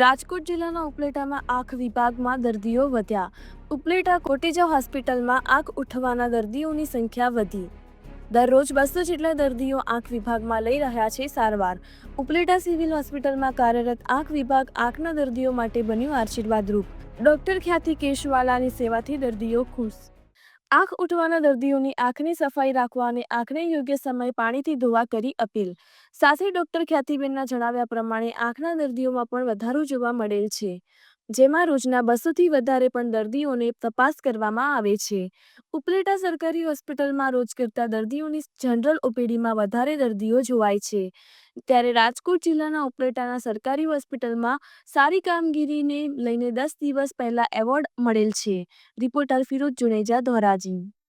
રાજકોટ જિલ્લાના ઉપલેટામાં આંખ વિભાગમાં દર્દીઓ વધ્યા. ઉપલેટા કોટેજા હોસ્પિટલમાં આંખ ઉઠવાના દર્દીઓની સંખ્યા વધી. દરરોજ બસો જેટલા દર્દીઓ આંખ વિભાગમાં લઈ રહ્યા છે સારવાર. ઉપલેટા સિવિલ હોસ્પિટલમાં કાર્યરત આંખ વિભાગ આંખના દર્દીઓ માટે બન્યું આશીર્વાદરૂપ. ડોક્ટર ખ્યાતિ કેશવાલાની સેવાથી દર્દીઓ ખુશ. આંખ ઉઠવાના દર્દીઓની આંખની સફાઈ રાખવા અને આંખને યોગ્ય સમયે પાણીથી ધોવા કરી અપીલ. સાથે ડોક્ટર ખ્યાતિબેનના જણાવ્યા પ્રમાણે આંખના દર્દીઓમાં પણ વધારો જોવા મળેલ છે. જેમાં રોજના બસોથી વધારે પણ દર્દીઓને તપાસ કરવામાં આવે છે. ઉપલેટા સરકારી હોસ્પિટલમાં રોજ કરતા દર્દીઓની જનરલ ઓપીડીમાં વધારે દર્દીઓ જોવાય છે. ત્યારે રાજકોટ જિલ્લાના ઉપલેટાના સરકારી હોસ્પિટલમાં સારી કામગીરીને લઈને દસ દિવસ પહેલા એવોર્ડ મળેલ છે. રિપોર્ટર ફિરોજ જુનેજા, ધોરાજી.